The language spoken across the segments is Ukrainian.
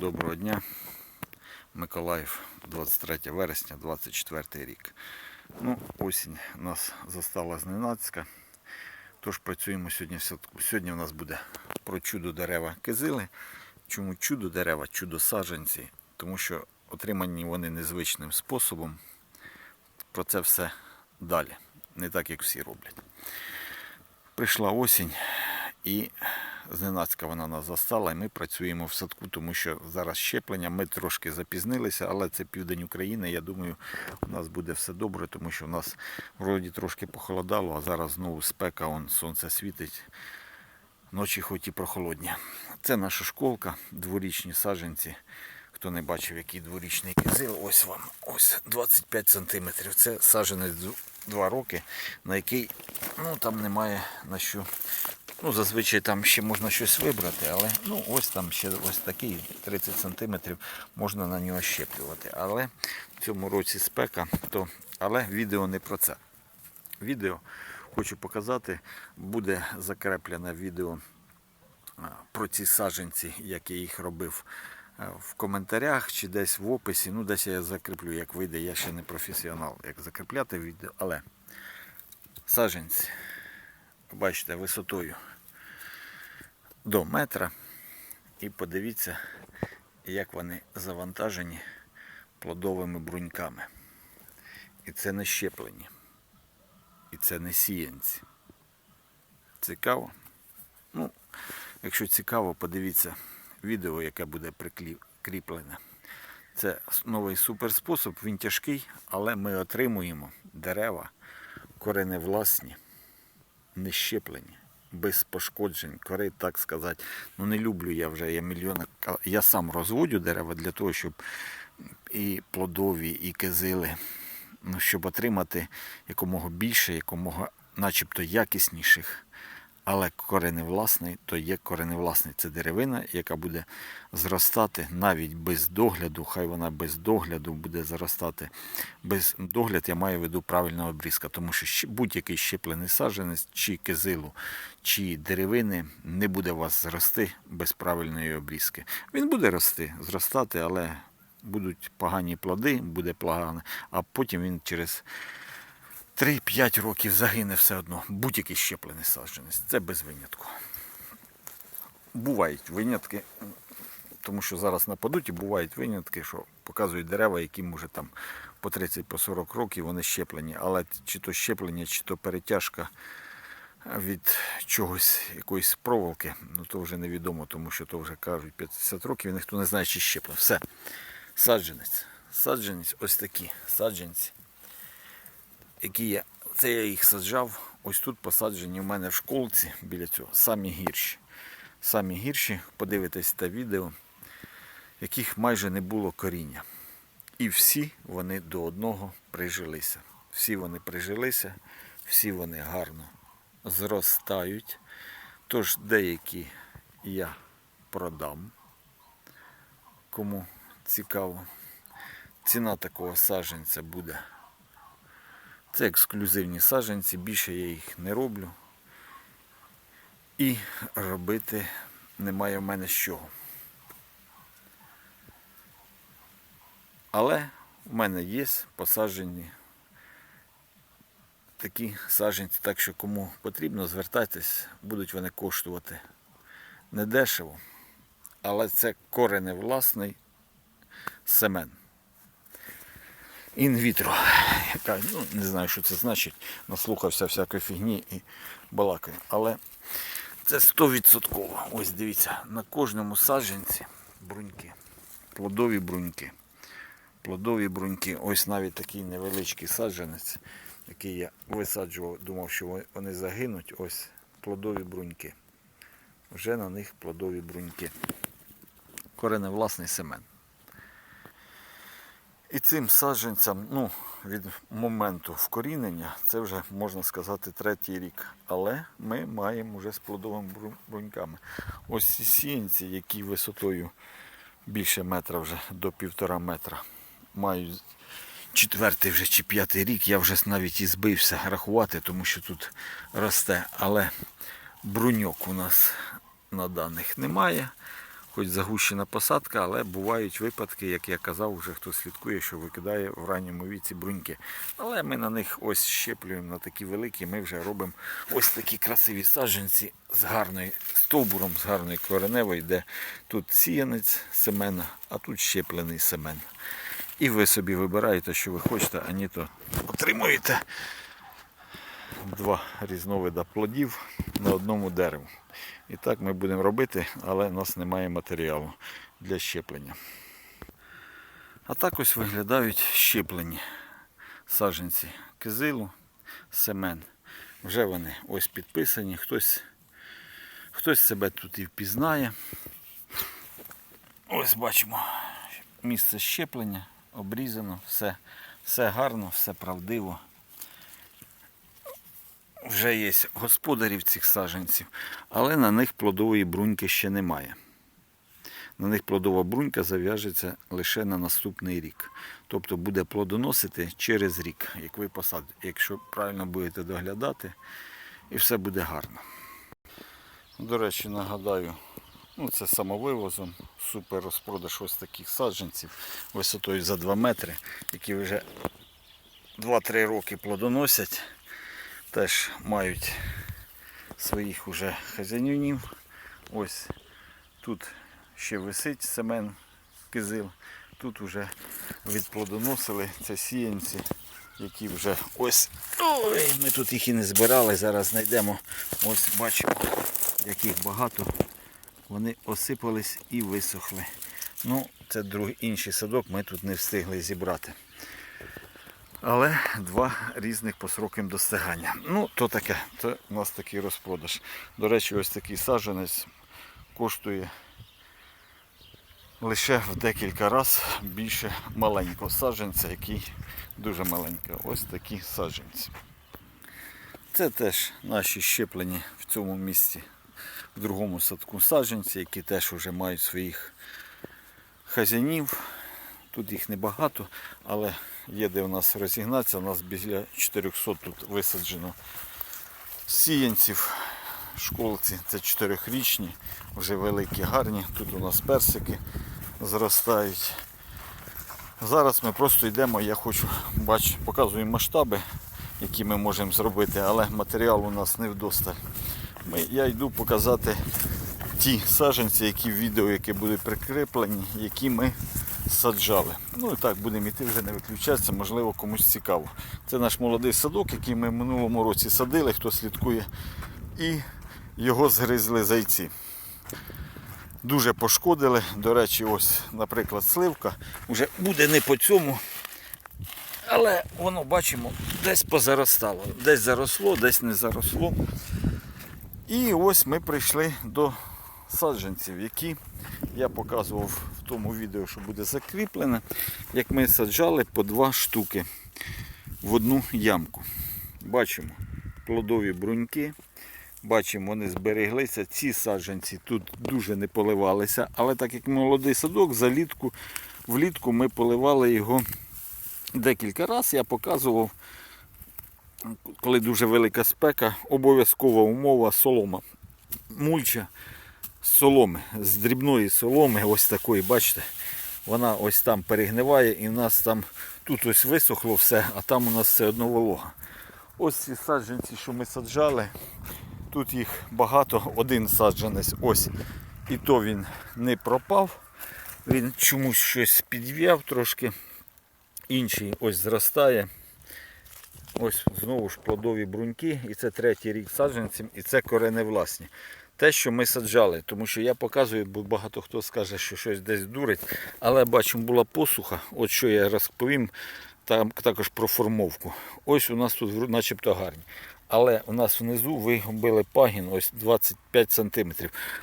Доброго дня. Миколаїв, 23 вересня, 24 рік. Ну, осінь нас застала зненацька. Тож працюємо сьогодні в садку. Сьогодні у нас буде про чудо дерева кизили. Чому чудо дерева, чудо саджанці? Тому що отримані вони незвичним способом. Про це все далі. Не так, як всі роблять. Прийшла осінь і зненацька вона нас застала, і ми працюємо в садку, тому що зараз щеплення. Ми трошки запізнилися, але це південь України. Я думаю, у нас буде все добре, тому що в нас вроді трошки похолодало, а зараз знову спека, он, сонце світить. Ночі хоч і прохолодні. Це наша школка, дворічні саджанці. Хто не бачив, який дворічний кизил, ось вам. Ось 25 сантиметрів. Це саджанець 2 роки, на який ну, там немає на що. Ну, зазвичай там ще можна щось вибрати, але ну, ось там ще ось такий 30 сантиметрів можна на нього щеплювати. Але в цьому році спека, то але відео не про це. Відео хочу показати, буде закреплене відео про ці саджанці, як я їх робив в коментарях чи десь в описі. Ну, десь я закріплю, як вийде, я ще не професіонал, як закріпляти відео. Але саджанці, бачите, висотою до метра. І подивіться, як вони завантажені плодовими бруньками. І це не щеплені. І це не сіянці. Цікаво? Ну, якщо цікаво, подивіться відео, яке буде прикріплене. Це новий суперспосіб, він тяжкий, але ми отримуємо дерева кореневласні, не щеплені, без пошкоджень, кори, так сказати. Ну не люблю я вже, я мільйона. Я сам розводю дерева для того, щоб і плодові, і кизили, ну, щоб отримати якомога більше, якомога начебто якісніших. Але кореневласний, то є кореневласний. Це деревина, яка буде зростати навіть без догляду. Хай вона без догляду буде зростати. Без догляд я маю в виду правильного обрізка, тому що будь-який щеплений саджанець, чи кизилу, чи деревини не буде у вас зрости без правильної обрізки. Він буде рости, зростати, але будуть погані плоди, буде погане, а потім він через 3-5 років загине все одно. Будь-який щеплений саджанець. Це без винятку. Бувають винятки, тому що зараз нападуть і бувають винятки, що показують дерева, які може там по 30-40 років вони щеплені. Але чи то щеплення, чи то перетяжка від чогось, якоїсь проволоки, ну то вже невідомо, тому що то вже кажуть 50 років, і ніхто не знає, чи щеплено. Все. Саджанець. Саджанець ось такі саджанці які я, це я їх саджав. Ось тут посаджені в мене в школці біля цього. Самі гірші. Самі гірші, подивитесь те відео, яких майже не було коріння. І всі вони до одного прижилися. Всі вони прижилися, всі вони гарно зростають. Тож деякі я продам, кому цікаво. Ціна такого саджанця буде це ексклюзивні саджанці, більше я їх не роблю. І робити немає в мене з чого. Але в мене є посаджені такі саджанці, так що кому потрібно, звертайтесь, будуть вони коштувати недешево. Але це кореневласний семен інвітро. Яка, ну, не знаю, що це значить. Наслухався всякої фігні і балакаю. Але це 100%. Ось дивіться, на кожному саджанці бруньки. Плодові бруньки. Плодові бруньки. Ось навіть такий невеличкий саджанець, який я висаджував, думав, що вони загинуть. Ось плодові бруньки. Вже на них плодові бруньки. Кореневласний семен. І цим саджанцям, ну, від моменту вкорінення, це вже можна сказати третій рік. Але ми маємо вже з плодовими бру- бруньками. Ось ці сіянці, які висотою більше метра вже до півтора метра, мають четвертий вже чи п'ятий рік. Я вже навіть і збився рахувати, тому що тут росте. Але бруньок у нас на даних немає. Хоч загущена посадка, але бувають випадки, як я казав, вже хто слідкує, що викидає в ранньому віці бруньки. Але ми на них ось щеплюємо на такі великі, ми вже робимо ось такі красиві саджанці з гарною стовбуром, з гарною кореневою, де тут сіянець семена, а тут щеплений семен. І ви собі вибираєте, що ви хочете, а ні то отримуєте два різновида плодів на одному дереву. І так ми будемо робити, але у нас немає матеріалу для щеплення. А так ось виглядають щеплені саджанці кизилу, семен. Вже вони ось підписані, хтось, хтось себе тут і впізнає. Ось бачимо місце щеплення, обрізано, все, все гарно, все правдиво вже є господарів цих саджанців, але на них плодової бруньки ще немає. На них плодова брунька зав'яжеться лише на наступний рік. Тобто буде плодоносити через рік, як ви посадите, якщо правильно будете доглядати, і все буде гарно. До речі, нагадаю, ну це самовивозом, супер розпродаж ось таких саджанців висотою за 2 метри, які вже 2-3 роки плодоносять теж мають своїх уже хазяїнів. Ось тут ще висить семен кизил. Тут вже відплодоносили це сіянці, які вже ось. Ой, ми тут їх і не збирали, зараз знайдемо. Ось бачимо, яких багато. Вони осипались і висохли. Ну, це другий інший садок, ми тут не встигли зібрати. Але два різних по срокам достигання. Ну, то таке, це у нас такий розпродаж. До речі, ось такий саджанець коштує лише в декілька разів більше маленького саджанця, який дуже маленький. Ось такі саджанці. Це теж наші щеплені в цьому місці, в другому садку саджанці, які теж вже мають своїх хазяїнів. Тут їх небагато, але є де у нас розігнатися. У нас біля 400 тут висаджено сіянців. Школці це чотирьохрічні, вже великі, гарні. Тут у нас персики зростають. Зараз ми просто йдемо, я хочу бачу, показую масштаби, які ми можемо зробити, але матеріал у нас не вдосталь. Ми, я йду показати ті саджанці, які в відео, які будуть прикріплені, які ми саджали. Ну і так, будемо йти вже не виключатися, можливо комусь цікаво. Це наш молодий садок, який ми в минулому році садили, хто слідкує, і його згризли зайці. Дуже пошкодили. До речі, ось, наприклад, сливка вже буде не по цьому. Але воно бачимо, десь позаростало. Десь заросло, десь не заросло. І ось ми прийшли до саджанців, які я показував в тому відео, що буде закріплене, як ми саджали по два штуки в одну ямку. Бачимо плодові бруньки. Бачимо, вони збереглися. Ці саджанці тут дуже не поливалися, але так як молодий садок, залітку, влітку ми поливали його декілька разів. Я показував, коли дуже велика спека, обов'язкова умова солома. Мульча з соломи, з дрібної соломи, ось такої, бачите, вона ось там перегниває і в нас там тут ось висохло все, а там у нас все одно волога. Ось ці саджанці, що ми саджали, тут їх багато, один саджанець, ось. І то він не пропав, він чомусь щось підв'яв трошки. Інший ось зростає. Ось знову ж плодові бруньки, і це третій рік саджанцям, і це кореневласні. Те, що ми саджали, тому що я показую, бо багато хто скаже, що щось десь дурить. Але бачимо, була посуха. От що я розповім там також про формовку. Ось у нас тут начебто гарні. Але у нас внизу вигубили пагін ось 25 см,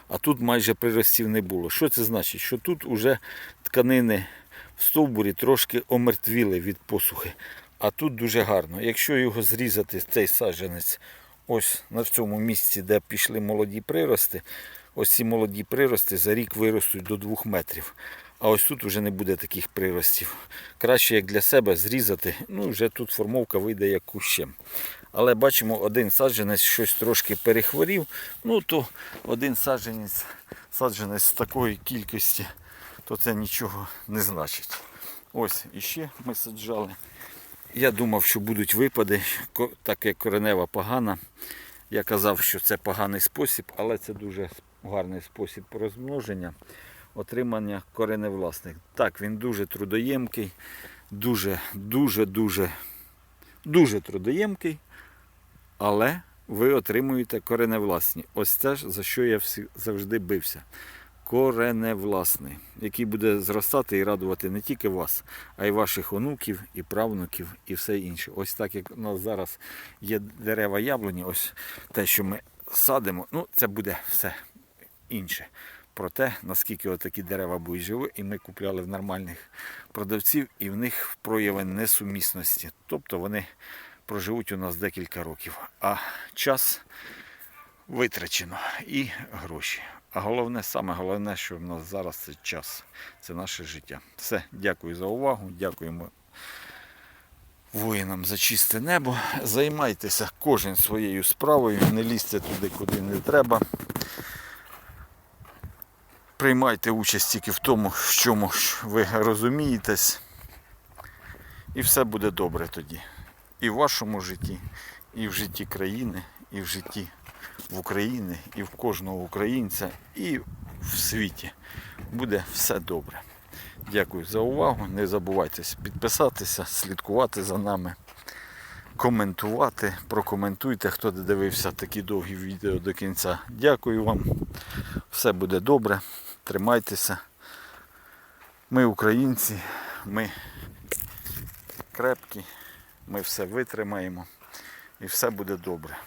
а тут майже приростів не було. Що це значить? Що тут вже тканини в стовбурі трошки омертвіли від посухи. А тут дуже гарно. Якщо його зрізати, цей саджанець, ось на цьому місці, де пішли молоді прирости, ось ці молоді прирости за рік виростуть до 2 метрів. А ось тут вже не буде таких приростів. Краще як для себе зрізати, ну вже тут формовка вийде як кущем. Але бачимо, один саджанець щось трошки перехворів. Ну то один саджанець, саджанець з такої кількості, то це нічого не значить. Ось іще ми саджали. Я думав, що будуть випади, так як коренева погана. Я казав, що це поганий спосіб, але це дуже гарний спосіб розмноження, отримання кореневласних. Так, він дуже трудоємкий, дуже, дуже, дуже, дуже трудоємкий, але ви отримуєте кореневласні. Ось це ж за що я завжди бився. Кореневласний, який буде зростати і радувати не тільки вас, а й ваших онуків, і правнуків, і все інше. Ось так як у нас зараз є дерева яблуні, ось те, що ми садимо, ну це буде все інше. Про те, наскільки такі дерева будуть живі, і ми купляли в нормальних продавців, і в них прояви несумісності. Тобто вони проживуть у нас декілька років. А час витрачено і гроші. А головне, саме головне, що в нас зараз це час, це наше життя. Все, дякую за увагу, дякуємо воїнам за чисте небо. Займайтеся кожен своєю справою, не лізьте туди, куди не треба. Приймайте участь тільки в тому, в чому ви розумієтесь. І все буде добре тоді. І в вашому житті, і в житті країни, і в житті в Україні, і в кожного українця, і в світі. Буде все добре. Дякую за увагу. Не забувайте підписатися, слідкувати за нами, коментувати, прокоментуйте, хто дивився такі довгі відео до кінця. Дякую вам. Все буде добре. Тримайтеся. Ми українці, ми крепкі, ми все витримаємо і все буде добре.